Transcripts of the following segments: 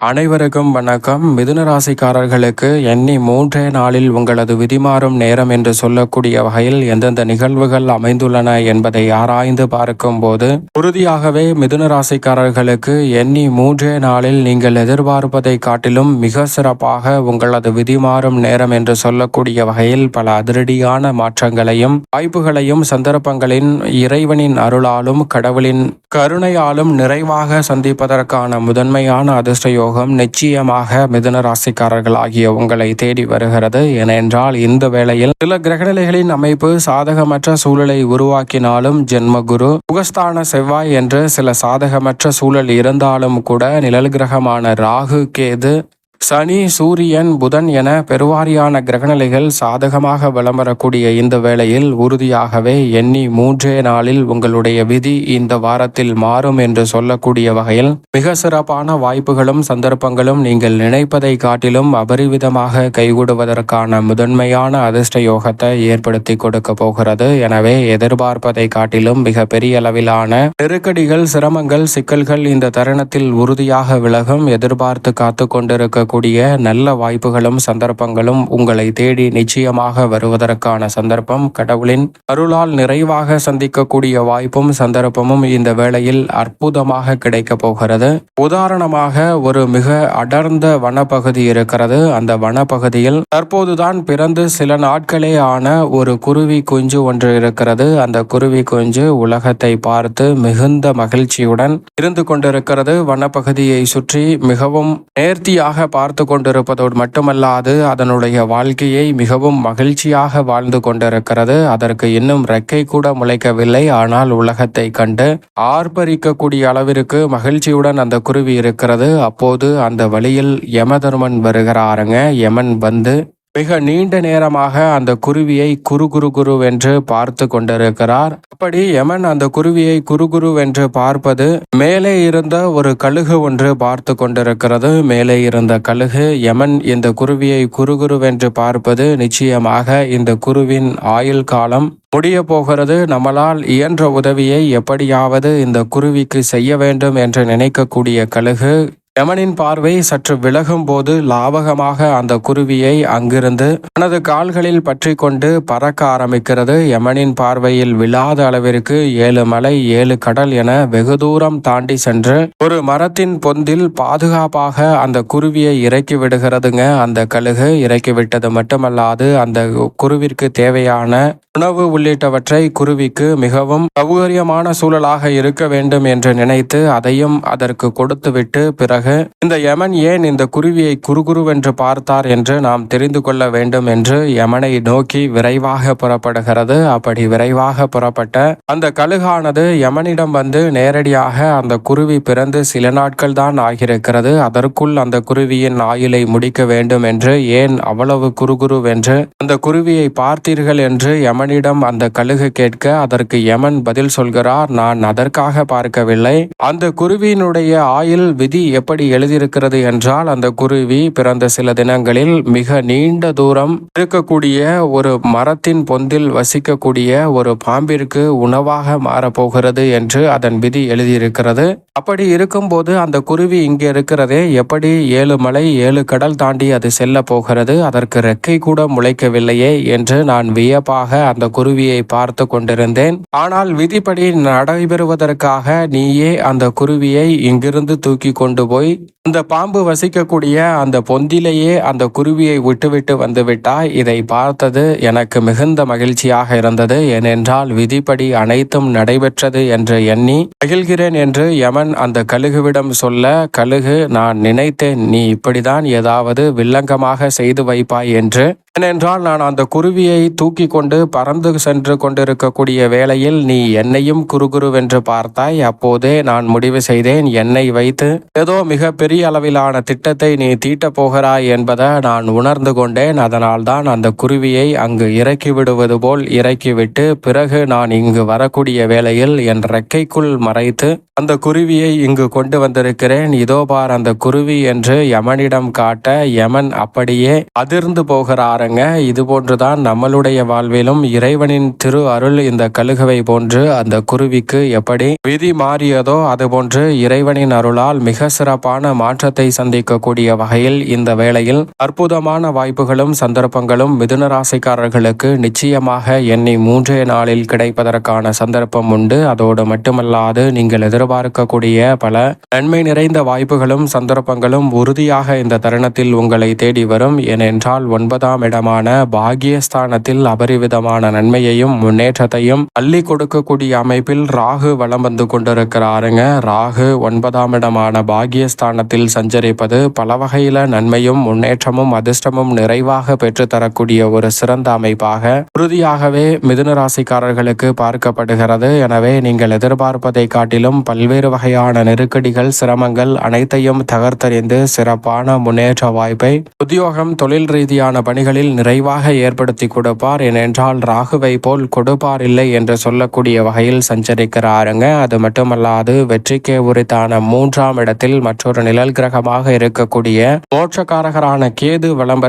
அனைவருக்கும் வணக்கம். மிதுன ராசிக்காரர்களுக்கு எண்ணி மூன்றே நாளில் உங்களது விதிமாறும் நேரம் என்று சொல்லக்கூடிய வகையில் எந்தெந்த நிகழ்வுகள் அமைந்துள்ளன என்பதை ஆராய்ந்து பார்க்கும் போது உறுதியாகவே மிதுன ராசிக்காரர்களுக்கு எண்ணி மூன்றே நாளில் நீங்கள் எதிர்பார்ப்பதை காட்டிலும் மிக சிறப்பாக உங்களது விதிமாறும் நேரம் என்று சொல்லக்கூடிய வகையில் பல அதிரடியான மாற்றங்களையும் வாய்ப்புகளையும் சந்தர்ப்பங்களின் இறைவனின் அருளாலும் கடவுளின் கருணையாலும் நிறைவாக சந்திப்பதற்கான முதன்மையான அதிர்ஷ்டயோ யோகம் நிச்சயமாக மிதுன ராசிக்காரர்கள் ஆகிய உங்களை தேடி வருகிறது. ஏனென்றால் இந்த வேளையில் சில கிரகநிலைகளின் அமைப்பு சாதகமற்ற சூழலை உருவாக்கினாலும் ஜென்மகுரு முகஸ்தான செவ்வாய் என்று சில சாதகமற்ற சூழல் இருந்தாலும் கூட நிழல் கிரகமான ராகு கேது சனி சூரியன் புதன் என பெருவாரியான கிரகநிலைகள் சாதகமாக வலம் வரக்கூடிய இந்த வேளையில் உறுதியாகவே எண்ணி மூன்றே நாளில் உங்களுடைய விதி இந்த வாரத்தில் மாறும் என்று சொல்லக்கூடிய வகையில் மிக சிறப்பான வாய்ப்புகளும் சந்தர்ப்பங்களும் நீங்கள் நினைப்பதை காட்டிலும் அபரிவிதமாக கைகூடுவதற்கான முதன்மையான அதிர்ஷ்ட யோகத்தை ஏற்படுத்தி கொடுக்க போகிறது. எனவே எதிர்பார்ப்பதை காட்டிலும் மிக பெரிய அளவிலான நெருக்கடிகள் சிரமங்கள் சிக்கல்கள் இந்த தருணத்தில் உறுதியாக விலகும். எதிர்பார்த்து காத்து கொண்டிருக்க இருக்கக்கூடிய நல்ல வாய்ப்புகளும் சந்தர்ப்பங்களும் உங்களை தேடி நிச்சயமாக வருவதற்கான சந்தர்ப்பம். கடவுளின் அருளால் நிறைவாக சந்திக்கக்கூடிய வாய்ப்பும் சந்தர்ப்பமும் இந்த வேளையில் அற்புதமாக கிடைக்கப் போகிறது. உதாரணமாக ஒரு மிக அடர்ந்த வனப்பகுதி இருக்கிறது. அந்த வனப்பகுதியில் தற்போதுதான் பிறந்து சில நாட்களே ஆன ஒரு குருவி குஞ்சு ஒன்று இருக்கிறது. அந்த குருவி குஞ்சு உலகத்தை பார்த்து மிகுந்த மகிழ்ச்சியுடன் இருந்து கொண்டிருக்கிறது. வனப்பகுதியை சுற்றி மிகவும் நேர்த்தியாக பார்த்து கொண்டிருப்பதோடு மட்டுமல்லாது அதனுடைய வாழ்க்கையை மிகவும் மகிழ்ச்சியாக வாழ்ந்து கொண்டிருக்கிறது. அதற்கு இன்னும் ரெக்கை கூட முளைக்கவில்லை. ஆனால் உலகத்தை கண்டு ஆர்ப்பரிக்கக்கூடிய அளவிற்கு மகிழ்ச்சியுடன் அந்த குருவி இருக்கிறது. அப்போது அந்த வழியில் யமதர்மன் வருகிறாருங்க. யமன் வந்து மிக நீண்ட நேரமாக அந்த குருவியை குரு குரு குருவென்று பார்த்து கொண்டிருக்கிறார். அப்படி யமன் அந்த குருவியை குரு குருவென்று பார்ப்பது மேலே இருந்த ஒரு கழுகு ஒன்று பார்த்து கொண்டிருக்கிறது. மேலே இருந்த கழுகு யமன் இந்த குருவியை குரு குருவென்று பார்ப்பது நிச்சயமாக இந்த குருவின் ஆயுள் காலம் முடிய போகிறது. நம்மளால் இயன்ற உதவியை எப்படியாவது இந்த குருவிக்கு செய்ய வேண்டும் என்று நினைக்கக்கூடிய கழுகு யமனின் பார்வை சற்று விலகும் போது லாவகமாக அந்த குருவியை அங்கிருந்து தனது கால்களில் பற்றி கொண்டு பறக்க ஆரம்பிக்கிறது. யமனின் பார்வையில் விழாத அளவிற்கு ஏழு மலை ஏழு கடல் என வெகு தூரம் தாண்டி சென்று ஒரு மரத்தின் பொந்தில் பாதுகாப்பாக அந்த குருவியை இறக்கி விடுகிறதுங்க. அந்த கழுகு இறக்கி விட்டது மட்டுமல்லாது அந்த குருவிற்கு தேவையான உணவு உள்ளிட்டவற்றை குருவிக்கு மிகவும் சௌகரியமான சூழலாக இருக்க வேண்டும் என்று நினைத்து அதையும் அதற்கு கொடுத்துவிட்டு பிறகு இந்த யமன் ஏன் இந்த குருவியை குறுகுருவென்று பார்த்தார் என்று நாம் தெரிந்து கொள்ள வேண்டும் என்று யமனை நோக்கி விரைவாக புறப்படுகிறது. அப்படி விரைவாக புறப்பட்ட அந்த கழுகானது யமனிடம் வந்து நேரடியாக அந்த குருவி பிறந்து சில நாட்கள் தான் ஆகியிருக்கிறது. அதற்குள் அந்த குருவியின் ஆயுளை முடிக்க வேண்டும் என்று ஏன் அவ்வளவு குறுகுருவென்று அந்த குருவியை பார்த்தீர்கள் என்று யமனிடம் அந்த கழுகு கேட்க அதற்கு யமன் பதில் சொல்கிறார் நான் அதற்காக பார்க்கவில்லை. அந்த குருவியினுடைய ஆயுள் விதி எப்படி எழுதியிருக்கிறது என்றால் அந்த குருவி பிறந்த சில தினங்களில் மிக நீண்ட தூரம் இருக்கக்கூடிய ஒரு மரத்தின் பொந்தில் வசிக்கக்கூடிய ஒரு பாம்பிற்கு உணவாக மாறப்போகிறது என்று அதன் விதி எழுதியிருக்கிறது. அப்படி இருக்கும்போது அந்த குருவி இங்கே இருக்கிறதே எப்படி ஏழு மலை ஏழு கடல் தாண்டி அது செல்ல போகிறது அதற்கு ரெக்கை கூட முளைக்கவில்லையே என்று நான் வியப்பாக அந்த குருவியை பார்த்து கொண்டிருந்தேன். ஆனால் விதிப்படி நடைபெறுவதற்காக நீயே அந்த குருவியை இங்கிருந்து தூக்கி கொண்டு போய் jouer அந்த பாம்பு வசிக்கக்கூடிய அந்த பொந்திலேயே அந்த குருவியை விட்டுவிட்டு வந்துவிட்டாய். இதை பார்த்தது எனக்கு மிகுந்த மகிழ்ச்சியாக இருந்தது. ஏனென்றால் விதிப்படி அனைத்தும் நடைபெற்றது என்று எண்ணி மகிழ்கிறேன் என்று யமன் அந்த கழுகுவிடம் சொல்ல கழுகு நான் நினைத்தேன் நீ இப்படிதான் ஏதாவது வில்லங்கமாக செய்து வைப்பாய் என்று. ஏனென்றால் நான் அந்த குருவியை தூக்கி கொண்டு பறந்து சென்று கொண்டிருக்கக்கூடிய வேளையில் நீ என்னையும் குறுகுருவென்று பார்த்தாய். அப்போதே நான் முடிவு செய்தேன் என்னை வைத்து ஏதோ மிக பெரிய அளவிலான திட்டத்தை நீ தீட்டப் போகிறாய் என்பதை நான் உணர்ந்து கொண்டேன். அதனால்தான் அந்த குருவியை அங்கு இறக்கி விடுவது போல் இறக்கிவிட்டு பிறகு நான் இங்கு வரக்கூடிய வேளையில் என் ரெக்கைக்குள் மறைத்து அந்த குருவியை இங்கு கொண்டு வந்திருக்கிறேன். இதோ பார் அந்த குருவி என்று யமனிடம் காட்ட யமன் அப்படியே அதிர்ந்து போகிறாருங்க. இது போன்றுதான் நம்மளுடைய வாழ்விலும் இறைவனின் திரு அருள் இந்த கழுகவை போன்று அந்த குருவிக்கு எப்படி விதி மாறியதோ அதுபோன்று இறைவனின் அருளால் மிக சிறப்பான மாற்றத்தை சந்திக்கக்கூடிய வகையில் இந்த வேளையில் அற்புதமான வாய்ப்புகளும் சந்தர்ப்பங்களும் மிதுன ராசிக்காரர்களுக்கு நிச்சயமாக எண்ணி மூன்றே நாளில் கிடைப்பதற்கான சந்தர்ப்பம் உண்டு. அதோடு மட்டுமல்லாது நீங்கள் எதிர்பார்க்கக்கூடிய பல நன்மை நிறைந்த வாய்ப்புகளும் சந்தர்ப்பங்களும் உறுதியாக இந்த தருணத்தில் உங்களை தேடி வரும். ஏனென்றால் ஒன்பதாம் இடமான பாகியஸ்தானத்தில் அபரிவிதமான நன்மையையும் முன்னேற்றத்தையும் அள்ளி கொடுக்கக்கூடிய அமைப்பில் ராகு வலம் வந்து கொண்டிருக்கிறாருங்க. ராகு ஒன்பதாம் இடமான பாகியஸ்தானத்தில் சஞ்சரிப்பது பல வகையில நன்மையும் முன்னேற்றமும் அதிர்ஷ்டமும் நிறைவாக பெற்றுத்தரக்கூடிய ஒரு சிறந்த அமைப்பாக உறுதியாகவே மிதுன ராசிக்காரர்களுக்கு பார்க்கப்படுகிறது. எனவே நீங்கள் எதிர்பார்ப்பதை காட்டிலும் பல்வேறு வகையான நெருக்கடிகள் சிரமங்கள் அனைத்தையும் தகர்த்தறிந்து சிறப்பான முன்னேற்ற வாய்ப்பை உத்தியோகம் தொழில் ரீதியான பணிகளில் நிறைவாக ஏற்படுத்தி கொடுப்பார். ஏனென்றால் ராகுவை போல் கொடுப்பார் இல்லை என்று சொல்லக்கூடிய வகையில் சஞ்சரிக்கிறாருங்க. அது மட்டுமல்லாது வெற்றிக்கே உரித்தான மூன்றாம் இடத்தில் மற்றொரு நிழல் கிரகமாக இருக்கக்கூடிய மோட்சக்காரகரான கேது வலம்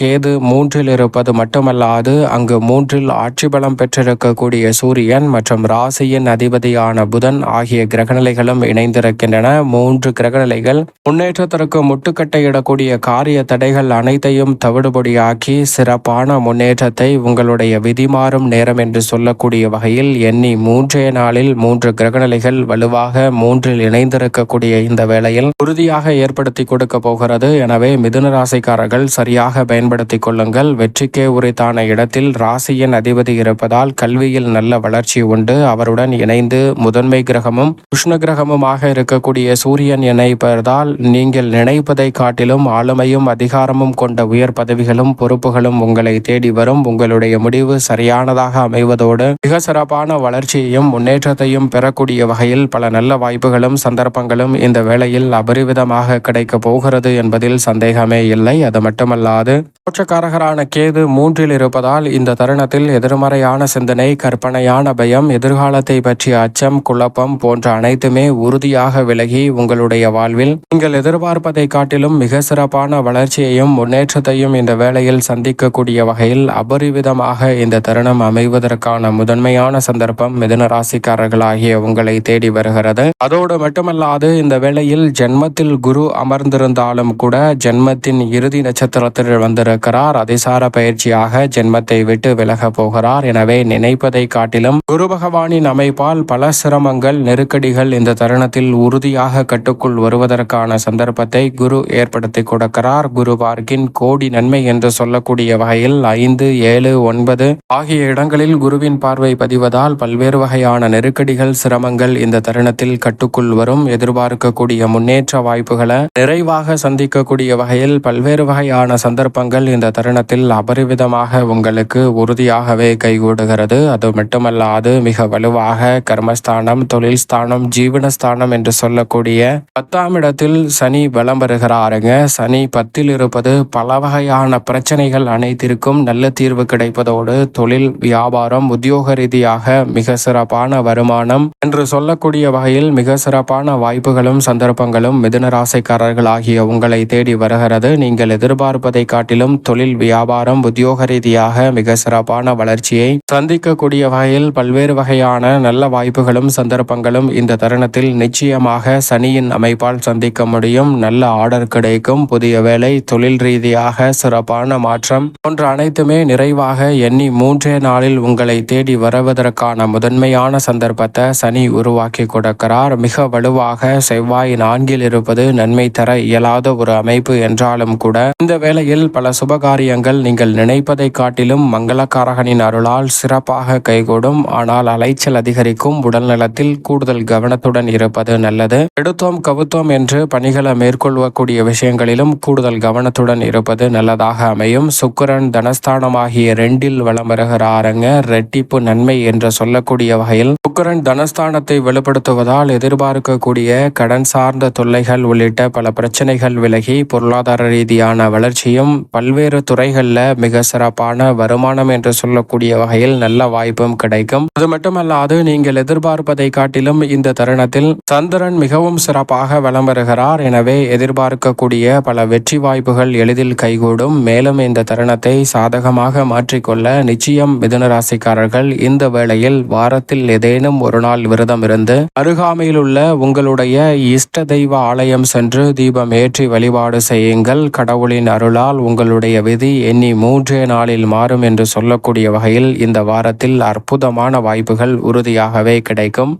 கேது மூன்றில் இருப்பது மட்டுமல்லாது அங்கு மூன்றில் ஆட்சி பலம் பெற்றிருக்கக்கூடிய சூரியன் மற்றும் ராசியின் அதிபதியான புதன் ஆகிய கிரகநிலைகளும் இணைந்திருக்கின்றன. மூன்று கிரகநிலைகள் முன்னேற்றத்திற்கு முட்டுக்கட்டை இடக்கூடிய காரிய தடைகள் அனைத்தையும் தவிடுபடியாக்கி சிறப்பான முன்னேற்றத்தை உங்களுடைய விதிமாறும் நேரம் என்று சொல்லக்கூடிய வகையில் எண்ணி மூன்றே நாளில் மூன்று கிரகநிலைகள் வலுவாக மூன்றில் இணைந்திருக்கக்கூடிய இந்த வேளையில் உறுதியாக ஏற்படுத்தி கொடுக்க போகிறது. எனவே மிதுன ராசிக்காரர்கள் சரியாக பயன்படுத்திக் கொள்ளுங்கள். வெற்றிக்கே உரித்தான இடத்தில் ராசியின் அதிபதி இருப்பதால் கல்வியில் நல்ல வளர்ச்சி உண்டு. அவருடன் இணைந்து முதன்மை கிரகமும் உஷ்ண கிரகமுமாக இருக்கக்கூடிய சூரியன் இணைப்பதால் நீங்கள் நினைப்பதை காட்டிலும் ஆளுமையும் அதிகாரமும் கொண்ட உயர் பதவிகளும் பொறுப்புகளும் உங்களை தேடி வரும். உங்களுடைய முடிவு சரியானதாக அமைவதோடு மிக சிறப்பான வளர்ச்சியையும் முன்னேற்றத்தையும் பெறக்கூடிய வகையில் பல நல்ல வாய்ப்புகளும் சந்தர்ப்பங்களும் இந்த வேளையில் விதமாக கிடைக்கப் போகிறது என்பதில் சந்தேகமே இல்லை. அது மட்டுமல்லாது மோட்சக்காரகரான கேது மூன்றில் இருப்பதால் இந்த தருணத்தில் எதிர்மறையான சிந்தனை கற்பனையான பயம் எதிர்காலத்தை பற்றிய அச்சம் குழப்பம் போன்ற அனைத்துமே உறுதியாக விலகி உங்களுடைய வாழ்வில் நீங்கள் எதிர்பார்ப்பதை காட்டிலும் மிக சிறப்பான வளர்ச்சியையும் முன்னேற்றத்தையும் இந்த வேளையில் சந்திக்கக்கூடிய வகையில் அபரிவிதமாக இந்த தருணம் அமைவதற்கான முதன்மையான சந்தர்ப்பம் மிதனராசிக்காரர்களாகிய உங்களை தேடி வருகிறது. அதோடு மட்டுமல்லாது இந்த வேளையில் ஜென்மத்தில் குரு அமர்ந்திருந்தாலும் கூட ஜென்மத்தின் இறுதி நட்சத்திரத்தில் இருக்கிறார் அதிசார பயிற்சியாக ஜென்மத்தை விட்டு விலக போகிறார். எனவே நினைப்பதை காட்டிலும் குரு பகவானின் அமைப்பால் பல சிரமங்கள் நெருக்கடிகள் இந்த தருணத்தில் உறுதியாக கட்டுக்குள் வருவதற்கான சந்தர்ப்பத்தை குரு ஏற்படுத்தி கொடுக்கிறார். குரு பார்க்கின் கோடி நன்மை என்று சொல்லக்கூடிய வகையில் ஐந்து ஏழு ஒன்பது ஆகிய இடங்களில் குருவின் பார்வை பதிவதால் பல்வேறு வகையான நெருக்கடிகள் சிரமங்கள் இந்த தருணத்தில் கட்டுக்குள் வரும். எதிர்பார்க்கக்கூடிய முன்னேற்ற வாய்ப்புகளை நிறைவாக சந்திக்கக்கூடிய வகையில் பல்வேறு வகையான சந்தர்ப்பங்கள் இந்த தருணத்தில் அபரிவிதமாக உங்களுக்கு உறுதியாகவே கைகூடுகிறது. அது மட்டுமல்லாது மிக வலுவாக கர்மஸ்தானம் தொழில் ஸ்தானம் ஜீவனஸ்தானம் என்று சொல்லக்கூடிய பத்தாம் இடத்தில் சனி பலம் பெறுகிறாருங்க சனி பத்தில் இருப்பது பல வகையான பிரச்சனைகள் அனைத்திற்கும் நல்ல தீர்வு கிடைப்பதோடு தொழில் வியாபாரம் உத்தியோக ரீதியாக மிக சிறப்பான வருமானம் என்று சொல்லக்கூடிய வகையில் மிக சிறப்பான வாய்ப்புகளும் சந்தர்ப்பங்களும் மிதுன ராசிக்காரர்கள் ஆகிய உங்களை தேடி வருகிறது. நீங்கள் எதிர்பார்ப்பதை காட்டிலும் தொழில் வியாபாரம் உத்தியோக ரீதியாக மிக சிறப்பான வளர்ச்சியை சந்திக்கக்கூடிய வகையில் பல்வேறு வகையான நல்ல வாய்ப்புகளும் சந்தர்ப்பங்களும் இந்த தருணத்தில் நிச்சயமாக சனியின் அமைப்பால் சந்திக்க முடியும். நல்ல ஆர்டர் கிடைக்கும். புதிய வேலை தொழில் ரீதியாக சிறப்பான மாற்றம் போன்ற அனைத்துமே நிறைவாக எண்ணி மூன்றே நாளில் உங்களை தேடி வருவதற்கான முதன்மையான சந்தர்ப்பத்தை சனி உருவாக்கி கொடுக்கிறார். மிக வலுவாக செவ்வாய் நான்கில் இருப்பது நன்மை தர இயலாத ஒரு அமைப்பு என்றாலும் கூட இந்த வேளையில் பல சுபகாரியங்கள் நீங்கள் நினைப்பதை காட்டிலும் மங்களக்காரகனின் அருளால் சிறப்பாக கைகூடும். ஆனால் அலைச்சல் அதிகரிக்கும். உடல் நலத்தில் கூடுதல் கவனத்துடன் இருப்பது நல்லது. எடுத்தோம் கவுத்தோம் என்று பணிகளை மேற்கொள்ளக்கூடிய விஷயங்களிலும் கூடுதல் கவனத்துடன் இருப்பது நல்லதாக அமையும். சுக்கரன் தனஸ்தானமாகிய ரெண்டில் வளம் வருகிறாருங்க. ரெட்டிப்பு நன்மை என்று சொல்லக்கூடிய வகையில் சுக்கரன் தனஸ்தானத்தை வெளிப்படுத்துவதால் எதிர்பார்க்கக்கூடிய கடன் சார்ந்த தொல்லைகள் உள்ளிட்ட பல பிரச்சனைகள் விலகி பொருளாதார ரீதியான வளர்ச்சியும் பல்வேறு பல்வேறு துறைகளில் மிக சிறப்பான வருமானம் என்று சொல்லக்கூடிய வகையில் நல்ல வாய்ப்பும் கிடைக்கும். அது மட்டுமல்லாது நீங்கள் எதிர்பார்ப்பதை காட்டிலும் இந்த தருணத்தில் சந்திரன் மிகவும் சிறப்பாக வலம் வருகிறார். எனவே எதிர்பார்க்கக்கூடிய பல வெற்றி வாய்ப்புகள் எளிதில் கைகூடும். மேலும் இந்த தருணத்தை சாதகமாக மாற்றிக்கொள்ள நிச்சயம் மிதுன ராசிக்காரர்கள் இந்த வேளையில் வாரத்தில் ஏதேனும் ஒரு நாள் விரதம் இருந்து அருகாமையில் உள்ள உங்களுடைய இஷ்ட தெய்வ ஆலயம் சென்று தீபம் ஏற்றி வழிபாடு செய்யுங்கள். கடவுளின் அருளால் உங்களுடைய உங்களுடைய விதி எண்ணி மூன்றே நாளில் மாறும் என்று சொல்லக்கூடிய வகையில் இந்த வாரத்தில் அற்புதமான வாய்ப்புகள் உறுதியாகவே கிடைக்கும்.